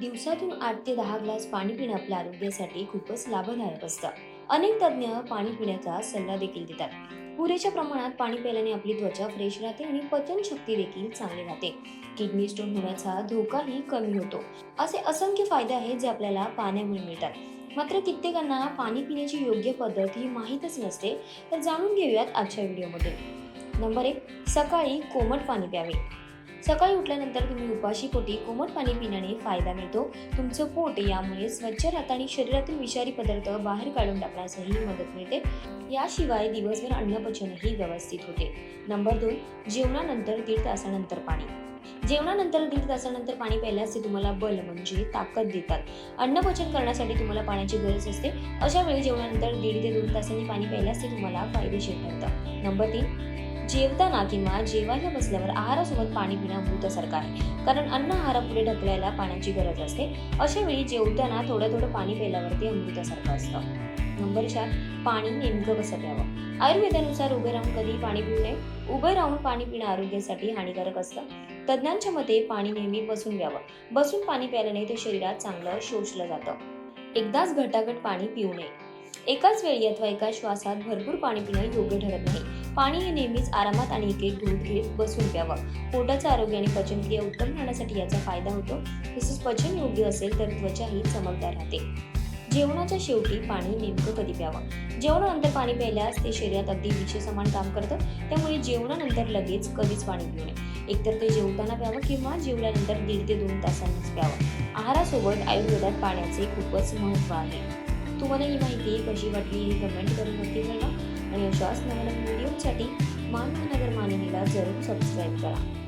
दिवसातून आठ ते दहा ग्लास पाणी पिणं आपल्या आरोग्यासाठी खूपच लाभदायक असतं. अनेक तज्ज्ञ पाणी पिण्याचा सल्ला देखील देतात. पुरेशा प्रमाणात पाणी प्यायल्याने आपली त्वचा फ्रेश राहते आणि पचनशक्ती देखील चांगली राहते. किडनी स्टोन होण्याचा धोकाही कमी होतो. असे असंख्य फायदे आहेत जे आपल्याला पाण्यामुळे मिळतात. मात्र कित्येकांना पाणी पिण्याची योग्य पद्धत ही माहीतच नसते तर जाणून घेऊयात आजच्या व्हिडिओमध्ये. नंबर एक सकाळी कोमट पाणी प्यावे. सकाळी उठल्यानंतर तुम्ही उपाशी पोटी कोमट पाणी पिण्याने फायदा मिळतो. तुमचं पोट यामुळे स्वच्छ राहतं आणि शरीरातील विषारी पदार्थ बाहेर काढून टाकण्यासही मदत मिळते. याशिवाय दिवसभर अन्नपचनही व्यवस्थित होते. नंबर दोन जेवणानंतर दीड तासानंतर पाणी. जेवणानंतर दीड तासानंतर पाणी प्यायल्यास ते तुम्हाला बल म्हणजे ताकद देतात. अन्नपचन करण्यासाठी तुम्हाला पाण्याची गरज असते. अशा वेळी जेवणानंतर दीड ते दोन तासांनी पाणी प्यायल्यास ते तुम्हाला फायदेशीर ठरतं. नंबर तीन जेवताना किंवा जेवायला बसल्यावर आहारासोबत पाणी पिणं अमृतासारखं आहे. कारण अन्न आहारापुढे ढकलायला पाण्याची गरज असते. अशा वेळी जेवताना थोडं थोडं पाणी प्यायल्यावरती अमृतासारखं असतं. नंबर चार पाणी नेमकं कसं प्यावं? आयुर्वेदानुसार उभे राहून कधी पाणी पिऊ नये. उभे राहून पाणी पिणं आरोग्यासाठी हानिकारक असतं. तज्ज्ञांच्या मते पाणी नेहमी बसून प्यावं बसून पाणी प्यायल्याने ते शरीरात चांगलं शोषलं जातं. एकदाच घटाघट पाणी पिऊ नये. एकाच वेळी अथवा एका श्वासात भरपूर पाणी पिणं योग्य ठरत नाही. पाणी हे नेहमीच आरामात आणि एक एक दूध घेत बसून प्यावं. पोटाचं आरोग्य आणि पचनक्रिया उत्तम राहण्यासाठी याचा फायदा होतो. तसेच पचन योग्य असेल तर त्वचाही चमकदार राहते. जेवणाच्या शेवटी पाणी नेमकं कधी प्यावं? जेवणानंतर पाणी प्यायल्यास ते शरीरात अगदी विषेसमान काम करतं. त्यामुळे जेवणानंतर लगेच कधीच पाणी पिऊ नये. एकतर ते जेवताना प्यावं किंवा जेवल्यानंतर दीड ते दोन तासांनीच प्यावं. आहारासोबत आयुर्वेदात पाण्याचे खूपच महत्त्व आहे. तुम्हाला ही माहिती कशी वाटली हे कमेंट करून नक्की कळवा. आणि अशाच नवनवीन व्हिडिओसाठी मानवनगर मानिनीला जरूर सबस्क्राईब करा.